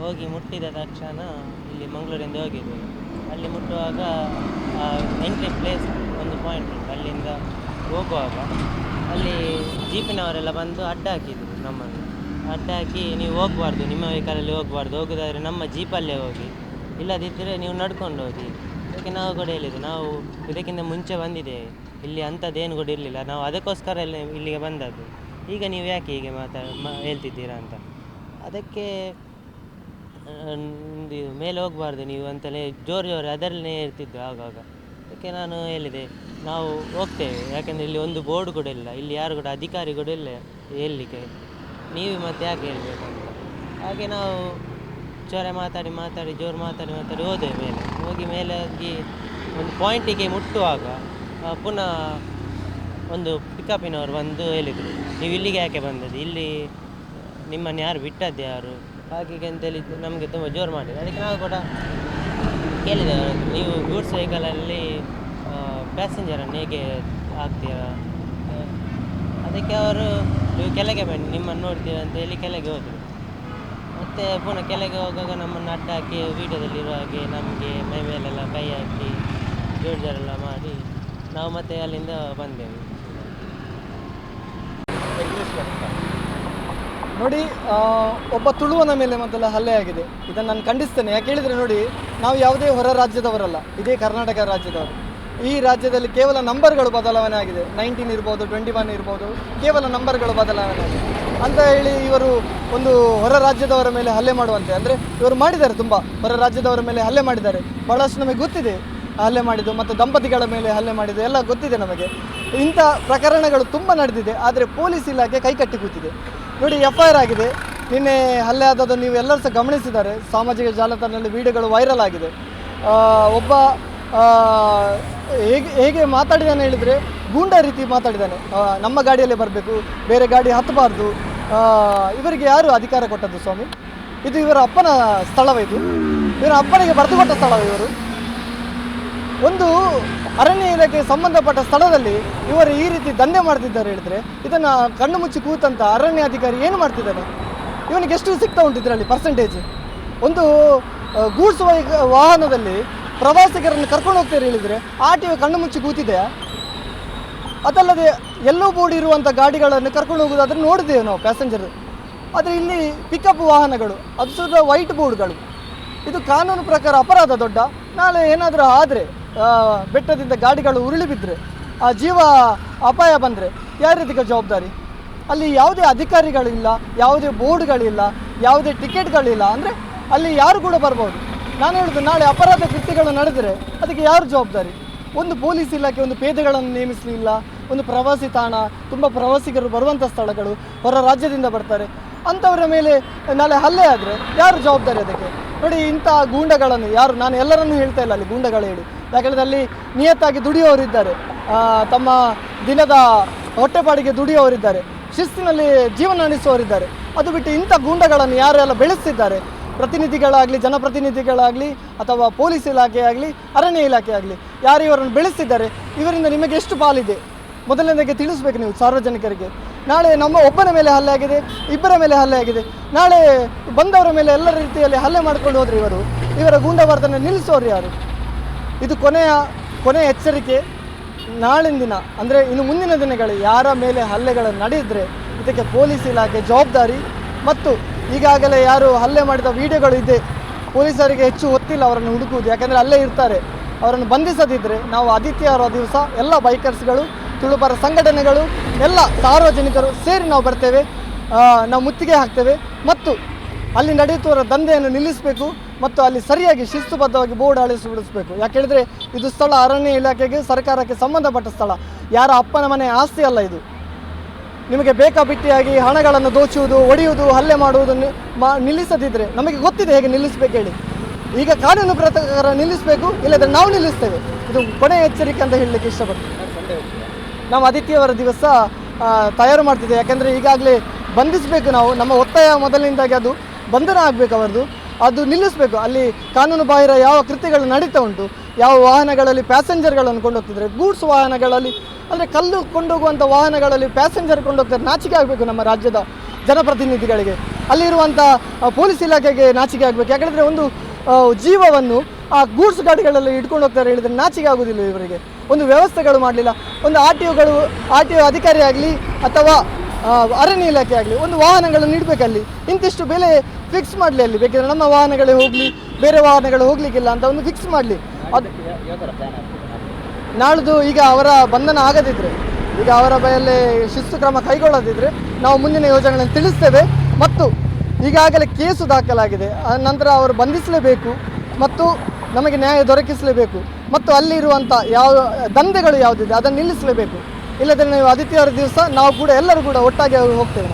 ಹೋಗಿ ಮುಟ್ಟಿದ ತಕ್ಷಣ ಇಲ್ಲಿ ಮಂಗಳೂರಿಂದ ಹೋಗಿದ್ದು ಅಲ್ಲಿ ಮುಟ್ಟುವಾಗ ಎಂಟ್ರಿ ಪ್ಲೇಸ್ ಒಂದು ಪಾಯಿಂಟ್ ಉಂಟು. ಅಲ್ಲಿಂದ ಹೋಗುವಾಗ ಅಲ್ಲಿ ಜೀಪಿನವರೆಲ್ಲ ಬಂದು ಅಡ್ಡ ಹಾಕಿದ್ರು ನಮ್ಮನ್ನು. ಅಡ್ಡ ಹಾಕಿ ನೀವು ಹೋಗಬಾರ್ದು, ನಿಮ್ಮ ವೆಹಿಕಲಲ್ಲಿ ಹೋಗಬಾರ್ದು. ಹೋಗೋದಾದ್ರೆ ನಮ್ಮ ಜೀಪಲ್ಲೇ ಹೋಗಿ. ಇಲ್ಲದಿದ್ದರೆ ನೀವು ನಡ್ಕೊಂಡು ಹೋಗಿ. ಅದಕ್ಕೆ ನಾವು ಕೂಡ ಹೇಳಿದ್ದು, ನಾವು ಇದಕ್ಕಿಂತ ಮುಂಚೆ ಬಂದಿದ್ದೇವೆ ಇಲ್ಲಿ ಅಂಥದ್ದೇನು ಕೂಡ ಇರಲಿಲ್ಲ. ನಾವು ಅದಕ್ಕೋಸ್ಕರ ಇಲ್ಲಿ ಇಲ್ಲಿಗೆ ಬಂದದ್ದು. ಈಗ ನೀವು ಯಾಕೆ ಹೀಗೆ ಮಾತಾ ಹೇಳ್ತಿದ್ದೀರಾ ಅಂತ. ಅದಕ್ಕೆ ಮೇಲೆ ಹೋಗಬಾರ್ದು ನೀವು ಅಂತಲೇ ಜೋರು ಜೋರು ಅದರಲ್ಲೇ ಇರ್ತಿದ್ದು ಆಗಾಗ. ಅದಕ್ಕೆ ನಾನು ಹೇಳಿದೆ, ನಾವು ಹೋಗ್ತೇವೆ. ಯಾಕೆಂದರೆ ಇಲ್ಲಿ ಒಂದು ಬೋರ್ಡ್ ಕೂಡ ಇಲ್ಲ. ಇಲ್ಲಿ ಯಾರು ಕೂಡ ಅಧಿಕಾರಿ ಕೂಡ ಇಲ್ಲ ಹೇಳಲಿಕ್ಕೆ. ನೀವು ಮತ್ತೆ ಯಾಕೆ ಹೇಳಬೇಕಂತ? ಹಾಗೆ ನಾವು ಚೊರೆ ಮಾತಾಡಿ ಮಾತಾಡಿ, ಜೋರು ಮಾತಾಡಿ ಮಾತಾಡಿ ಹೋದೆ ಮೇಲೆ. ಹೋಗಿ ಮೇಲೆ ಹೋಗಿ ಒಂದು ಪಾಯಿಂಟಿಗೆ ಮುಟ್ಟುವಾಗ ಪುನಃ ಒಂದು ಪಿಕಪ್ಪಿನವರು ಬಂದು ಹೇಳಿದರು, ನೀವು ಇಲ್ಲಿಗೆ ಯಾಕೆ ಬಂದದ್ದು? ಇಲ್ಲಿ ನಿಮ್ಮನ್ನು ಯಾರು ಬಿಟ್ಟದ್ದು ಯಾರು? ಹಾಗೆ ಅಂತೇಳಿ ನಮಗೆ ತುಂಬ ಜೋರು ಮಾಡಿದೆ. ಅದಕ್ಕೆ ನಾವು ಕೂಡ ಕೇಳಿದೆ, ನೀವು ಗೂಡ್ಸ್ ವೆಹಿಕಲಲ್ಲಿ ಪ್ಯಾಸೆಂಜರನ್ನು ಹೇಗೆ ಹಾಕ್ತೀರಾ? ಅದಕ್ಕೆ ಅವರು, ನೀವು ಕೆಳಗೆ ಬನ್ನಿ, ನಿಮ್ಮನ್ನು ನೋಡ್ತೀರಾ ಅಂತ ಹೇಳಿ ಕೆಳಗೆ ಹೋದರು. ಮತ್ತು ಪುನಃ ಕೆಳಗೆ ಹೋಗುವಾಗ ನಮ್ಮನ್ನು ಅಡ್ಡ ಹಾಕಿ ವೀಡಿಯೋದಲ್ಲಿರುವ ಹಾಗೆ ನಮಗೆ ಮೈ ಮೇಲೆಲ್ಲ ಕೈ ಹಾಕಿ ಜೋರು ಜೋರೆಲ್ಲ ಮಾಡಿ, ನಾವು ಮತ್ತೆ ಅಲ್ಲಿಂದ ಬಂದೆವು. ನೋಡಿ ಒಬ್ಬ ತುಳುವನ ಮೇಲೆ ಮೊದಲ ಹಲ್ಲೆ ಆಗಿದೆ. ಇದನ್ನು ನಾನು ಖಂಡಿಸ್ತೇನೆ. ಯಾಕೆ ಹೇಳಿದರೆ ನೋಡಿ, ನಾವು ಯಾವುದೇ ಹೊರ ರಾಜ್ಯದವರಲ್ಲ, ಇದೇ ಕರ್ನಾಟಕ ರಾಜ್ಯದವರು. ಈ ರಾಜ್ಯದಲ್ಲಿ ಕೇವಲ ನಂಬರ್ಗಳು ಬದಲಾವಣೆ ಆಗಿದೆ ನೈನ್ಟೀನ್ ಇರ್ಬೋದು, ಟ್ವೆಂಟಿ ಒನ್ ಇರ್ಬೋದು, ಕೇವಲ ನಂಬರ್ಗಳು ಬದಲಾವಣೆ ಆಗಿದೆ ಅಂತ ಹೇಳಿ ಇವರು ಒಂದು ಹೊರ ರಾಜ್ಯದವರ ಮೇಲೆ ಹಲ್ಲೆ ಮಾಡುವಂತೆ. ಅಂದರೆ ಇವರು ಮಾಡಿದ್ದಾರೆ ತುಂಬ, ಹೊರ ರಾಜ್ಯದವರ ಮೇಲೆ ಹಲ್ಲೆ ಮಾಡಿದ್ದಾರೆ. ಭಾಳಷ್ಟು ನಮಗೆ ಗೊತ್ತಿದೆ ಹಲ್ಲೆ ಮಾಡಿದ್ದು ಮತ್ತು ದಂಪತಿಗಳ ಮೇಲೆ ಹಲ್ಲೆ ಮಾಡಿದ್ದು ಎಲ್ಲ ಗೊತ್ತಿದೆ ನಮಗೆ. ಇಂಥ ಪ್ರಕರಣಗಳು ತುಂಬ ನಡೆದಿದೆ, ಆದರೆ ಪೊಲೀಸ್ ಇಲಾಖೆ ಕೈಕಟ್ಟಿ ಕೂತಿದೆ. ನೋಡಿ ಎಫ್ ಐ ಆರ್ ಆಗಿದೆ. ನಿನ್ನೆ ಹಲ್ಲೆ ಆದದ್ದು ನೀವು ಎಲ್ಲರೂ ಸಹ ಗಮನಿಸಿದ್ದಾರೆ. ಸಾಮಾಜಿಕ ಜಾಲತಾಣದಲ್ಲಿ ವಿಡಿಯೋಗಳು ವೈರಲ್ ಆಗಿದೆ. ಒಬ್ಬ ಹೇಗೆ ಹೇಗೆ ಮಾತಾಡಿದಾನೆ ಹೇಳಿದರೆ ಗೂಂಡ ರೀತಿ ಮಾತಾಡಿದ್ದಾನೆ ನಮ್ಮ ಗಾಡಿಯಲ್ಲೇ ಬರಬೇಕು, ಬೇರೆ ಗಾಡಿ ಹತ್ತಬಾರ್ದು. ಇವರಿಗೆ ಯಾರು ಅಧಿಕಾರ ಕೊಟ್ಟದ್ದು ಸ್ವಾಮಿ? ಇದು ಇವರ ಅಪ್ಪನ ಸ್ಥಳವಾಯಿತು ಇವರ ಅಪ್ಪನಿಗೆ ಬರೆದು ಕೊಟ್ಟ ಸ್ಥಳ ಇವರು? ಒಂದು ಅರಣ್ಯ ಇಲಾಖೆಗೆ ಸಂಬಂಧಪಟ್ಟ ಸ್ಥಳದಲ್ಲಿ ಇವರು ಈ ರೀತಿ ದಂಧೆ ಮಾಡ್ತಿದ್ದಾರೆ ಹೇಳಿದ್ರೆ, ಇದನ್ನು ಕಣ್ಣು ಮುಚ್ಚಿ ಕೂತಂತ ಅರಣ್ಯ ಅಧಿಕಾರಿ ಏನು ಮಾಡ್ತಿದ್ದಾರೆ? ಇವನಿಗೆ ಎಷ್ಟು ಸಿಗ್ತಾ ಉಂಟು ಇದರಲ್ಲಿ ಪರ್ಸೆಂಟೇಜ್ ಒಂದು ಗೂಡ್ಸ್ ವಾಹನದಲ್ಲಿ ಪ್ರವಾಸಿಗರನ್ನು ಕರ್ಕೊಂಡು ಹೋಗ್ತಾರೆ ಹೇಳಿದರೆ ಆ ಟಿ ಕಣ್ಣು ಮುಚ್ಚಿ ಕೂತಿದೆ ಅದಲ್ಲದೆ ಎಲ್ಲೋ ಬೋರ್ಡ್ ಇರುವಂಥ ಗಾಡಿಗಳನ್ನು ಕರ್ಕೊಂಡು ಹೋಗೋದಾದ್ರೆ ನೋಡಿದ್ದೇವೆ ನಾವು ಪ್ಯಾಸೆಂಜರ್ ಆದರೆ ಇಲ್ಲಿ ಪಿಕಪ್ ವಾಹನಗಳು, ಅದು ಸುದ ವೈಟ್ ಬೋರ್ಡ್ಗಳು ಇದು ಕಾನೂನು ಪ್ರಕಾರ ಅಪರಾಧ ದೊಡ್ಡ. ನಾಳೆ ಏನಾದರೂ ಆದರೆ ಬೆಟ್ಟದಿಂದ ಗಾಡಿಗಳು ಉರುಳಿ ಬಿದ್ದರೆ ಆ ಜೀವ ಅಪಾಯ ಬಂದರೆ ಯಾರಿದಕ್ಕೆ ಜವಾಬ್ದಾರಿ? ಅಲ್ಲಿ ಯಾವುದೇ ಅಧಿಕಾರಿಗಳಿಲ್ಲ, ಯಾವುದೇ ಬೋರ್ಡ್ಗಳಿಲ್ಲ, ಯಾವುದೇ ಟಿಕೆಟ್ಗಳಿಲ್ಲ ಅಂದರೆ ಅಲ್ಲಿ ಯಾರು ಕೂಡ ಬರ್ಬೋದು. ನಾನು ಹೇಳೋದು, ನಾಳೆ ಅಪರಾಧ ಕೃತ್ಯಗಳು ನಡೆದರೆ ಅದಕ್ಕೆ ಯಾರು ಜವಾಬ್ದಾರಿ? ಒಂದು ಪೊಲೀಸ್ ಇಲಾಖೆ ಒಂದು ಪೇದೆಗಳನ್ನು ನೇಮಿಸಲಿಲ್ಲ, ಒಂದು ಪ್ರವಾಸಿ ತಾಣ, ತುಂಬ ಪ್ರವಾಸಿಗರು ಬರುವಂಥ ಸ್ಥಳಗಳು ಹೊರ ರಾಜ್ಯದಿಂದ ಬರ್ತಾರೆ. ಅಂಥವರ ಮೇಲೆ ನಾಳೆ ಹಲ್ಲೆ ಆದರೆ ಯಾರು ಜವಾಬ್ದಾರಿ ಅದಕ್ಕೆ? ನೋಡಿ ಇಂಥ ಗೂಂಡಗಳನ್ನು ಯಾರು, ನಾನು ಎಲ್ಲರನ್ನೂ ಹೇಳ್ತಾ ಇಲ್ಲ ಅಲ್ಲಿ ಗೂಂಡಗಳು ಹೇಳಿ. ಯಾಕಂದರೆ ನಿಯತ್ತಾಗಿ ದುಡಿಯುವವರಿದ್ದಾರೆ ತಮ್ಮ ದಿನದ ಹೊಟ್ಟೆಪಾಡಿಗೆ ದುಡಿಯುವವರಿದ್ದಾರೆ ಶಿಸ್ತಿನಲ್ಲಿ ಜೀವನ ನಡೆಸುವವರಿದ್ದಾರೆ ಅದು ಬಿಟ್ಟು ಇಂಥ ಗೂಂಡಗಳನ್ನು ಯಾರೆಲ್ಲ ಬೆಳೆಸ್ತಿದ್ದಾರೆ? ಪ್ರತಿನಿಧಿಗಳಾಗಲಿ, ಜನಪ್ರತಿನಿಧಿಗಳಾಗಲಿ, ಅಥವಾ ಪೊಲೀಸ್ ಇಲಾಖೆ ಅರಣ್ಯ ಇಲಾಖೆ ಆಗಲಿ, ಯಾರು ಇವರನ್ನು ಬೆಳೆಸ್ತಿದ್ದಾರೆ? ಇವರಿಂದ ನಿಮಗೆ ಎಷ್ಟು ಪಾಲಿದೆ? ಮೊದಲನೇದಾಗಿ ತಿಳಿಸ್ಬೇಕು ನೀವು ಸಾರ್ವಜನಿಕರಿಗೆ. ನಾಳೆ ನಮ್ಮ ಒಬ್ಬನ ಮೇಲೆ ಹಲ್ಲೆ ಆಗಿದೆ, ಇಬ್ಬರ ಮೇಲೆ ಹಲ್ಲೆ ಆಗಿದೆ. ನಾಳೆ ಬಂದವರ ಮೇಲೆ ಎಲ್ಲ ರೀತಿಯಲ್ಲಿ ಹಲ್ಲೆ ಮಾಡಿಕೊಂಡು ಹೋದ್ರೆ ಇವರು. ಇವರ ಗೂಂಡವರ್ಧನೆ ನಿಲ್ಲಿಸೋರು ಯಾರು? ಇದು ಕೊನೆಯ ಕೊನೆಯ ಎಚ್ಚರಿಕೆ. ನಾಳಿನ ದಿನ, ಅಂದರೆ ಇನ್ನು ಮುಂದಿನ ದಿನಗಳು ಯಾರ ಮೇಲೆ ಹಲ್ಲೆಗಳು ನಡೆದರೆ ಇದಕ್ಕೆ ಪೊಲೀಸ್ ಇಲಾಖೆ ಜವಾಬ್ದಾರಿ. ಮತ್ತು ಈಗಾಗಲೇ ಯಾರು ಹಲ್ಲೆ ಮಾಡಿದ ವಿಡಿಯೋಗಳು ಇದೆ, ಪೊಲೀಸರಿಗೆ ಹೆಚ್ಚು ಹೊತ್ತಿಲ್ಲ ಅವರನ್ನು ಹುಡುಕುವುದು. ಯಾಕಂದರೆ ಅಲ್ಲೇ ಇರ್ತಾರೆ. ಅವರನ್ನು ಬಂಧಿಸದಿದ್ದರೆ ನಾವು ಆದಿತ್ಯವಾರ ದಿವಸ ಎಲ್ಲ ಬೈಕರ್ಸ್ಗಳು ತುಳುಪರ ಸಂಘಟನೆಗಳು, ಎಲ್ಲ ಸಾರ್ವಜನಿಕರು ಸೇರಿ ನಾವು ಬರ್ತೇವೆ. ನಾವು ಮುತ್ತಿಗೆ ಹಾಕ್ತೇವೆ. ಮತ್ತು ಅಲ್ಲಿ ನಡೆಯುತ್ತಿರುವ ದಂಧೆಯನ್ನು ನಿಲ್ಲಿಸಬೇಕು ಮತ್ತು ಅಲ್ಲಿ ಸರಿಯಾಗಿ ಶಿಸ್ತುಬದ್ಧವಾಗಿ ಬೋರ್ಡ್ ಅಳಿಸಿಬಿಡಿಸಬೇಕು ಯಾಕೆ ಹೇಳಿದ್ರೆ ಇದು ಸ್ಥಳ ಅರಣ್ಯ ಇಲಾಖೆಗೆ, ಸರ್ಕಾರಕ್ಕೆ ಸಂಬಂಧಪಟ್ಟ ಸ್ಥಳ. ಯಾರ ಅಪ್ಪನ ಮನೆ ಆಸ್ತಿ ಅಲ್ಲ ಇದು. ನಿಮಗೆ ಬೇಕಾಬಿಟ್ಟಿಯಾಗಿ ಹಣಗಳನ್ನು ದೋಚುವುದು, ಒಡೆಯುವುದು, ಹಲ್ಲೆ ಮಾಡುವುದು ನಿಲ್ಲಿಸದಿದ್ದರೆ ನಮಗೆ ಗೊತ್ತಿದೆ ಹೇಗೆ ನಿಲ್ಲಿಸಬೇಕು ಹೇಳಿ. ಈಗ ಕಾನೂನು ಪ್ರಕಾರ ನಿಲ್ಲಿಸಬೇಕು, ಇಲ್ಲದ್ರೆ ನಾವು ನಿಲ್ಲಿಸ್ತೇವೆ. ಇದು ಕೊನೆಯ ಎಚ್ಚರಿಕೆ ಅಂತ ಹೇಳಲಿಕ್ಕೆ ಇಷ್ಟಪಡ್ತೀವಿ ನಾವು ಆದಿತ್ಯವಾರ ದಿವಸ ತಯಾರು ಮಾಡ್ತಿದ್ದೇವೆ. ಯಾಕೆಂದರೆ ಈಗಾಗಲೇ ಬಂಧಿಸಬೇಕು ನಾವು. ನಮ್ಮ ಒತ್ತಾಯ ಮೊದಲಿನಿಂದಾಗಿ ಅದು ಬಂಧನ ಆಗಬೇಕು ಅವರದು. ಅದು ನಿಲ್ಲಿಸಬೇಕು. ಅಲ್ಲಿ ಕಾನೂನು ಬಾಹಿರ ಯಾವ ಕೃತ್ಯಗಳು ನಡೀತಾ ಉಂಟು, ಯಾವ ವಾಹನಗಳಲ್ಲಿ ಪ್ಯಾಸೆಂಜರ್ಗಳನ್ನು ಕೊಂಡೋಗ್ತಿದ್ದಾರೆ, ಗೂಡ್ಸ್ ವಾಹನಗಳಲ್ಲಿ, ಅಂದರೆ ಕಲ್ಲು ಕೊಂಡೋಗುವಂಥ ವಾಹನಗಳಲ್ಲಿ ಪ್ಯಾಸೆಂಜರ್ ಕೊಂಡೋಗ್ತಾರೆ, ನಾಚಿಕೆ ಆಗಬೇಕು ನಮ್ಮ ರಾಜ್ಯದ ಜನಪ್ರತಿನಿಧಿಗಳಿಗೆ. ಅಲ್ಲಿರುವಂಥ ಪೊಲೀಸ್ ಇಲಾಖೆಗೆ ನಾಚಿಕೆ ಆಗಬೇಕು. ಯಾಕಂದರೆ ಒಂದು ಜೀವವನ್ನು ಆ ಗೂಡ್ಸ್ ಗಾಡಿಗಳಲ್ಲಿ ಇಟ್ಕೊಂಡು ಹೋಗ್ತಾರೆ ಹೇಳಿದರೆ ನಾಚಿಕೆ ಆಗೋದಿಲ್ಲ ಇವರಿಗೆ. ಒಂದು ವ್ಯವಸ್ಥೆಗಳು ಮಾಡಲಿಲ್ಲ. ಒಂದು ಆರ್ ಟಿ ಒಗಳು, ಆರ್ ಟಿ ಒ ಅಧಿಕಾರಿ ಆಗಲಿ ಅಥವಾ ಅರಣ್ಯ ಇಲಾಖೆ ಆಗಲಿ ಒಂದು ವಾಹನಗಳನ್ನು ಇಡಬೇಕಲ್ಲಿ. ಇಂತಿಷ್ಟು ಬೆಲೆ ಫಿಕ್ಸ್ ಮಾಡಲಿ ಅಲ್ಲಿ. ಬೇಕಿದ್ರೆ ನಮ್ಮ ವಾಹನಗಳೇ ಹೋಗಲಿ, ಬೇರೆ ವಾಹನಗಳು ಹೋಗ್ಲಿಕ್ಕಿಲ್ಲ ಅಂತ ಒಂದು ಫಿಕ್ಸ್ ಮಾಡಲಿ. ಅದು ನಾಳ್ದು ಈಗ ಅವರ ಬಂಧನ ಆಗದಿದ್ರೆ, ಈಗ ಅವರ ಬಯಲ್ಲೇ ಶಿಸ್ತು ಕ್ರಮ ಕೈಗೊಳ್ಳದಿದ್ರೆ ನಾವು ಮುಂದಿನ ಯೋಜನೆಗಳನ್ನು ತಿಳಿಸ್ತೇವೆ. ಮತ್ತು ಈಗಾಗಲೇ ಕೇಸು ದಾಖಲಾಗಿದೆ. ನಂತರ ಅವರು ಬಂಧಿಸಲೇಬೇಕು ಮತ್ತು ನಮಗೆ ನ್ಯಾಯ ದೊರಕಿಸಲೇಬೇಕು. ಮತ್ತು ಅಲ್ಲಿರುವಂಥ ಯಾವ ದಂಧೆಗಳು ಯಾವುದಿದೆ ಅದನ್ನು ನಿಲ್ಲಿಸಲೇಬೇಕು. ಇಲ್ಲದ್ರೆ ನೀವು ಆದಿತ್ಯವಾರ ದಿವಸ ನಾವು ಕೂಡ ಎಲ್ಲರೂ ಕೂಡ ಒಟ್ಟಾಗಿ ಹೋಗ್ತೇವೆ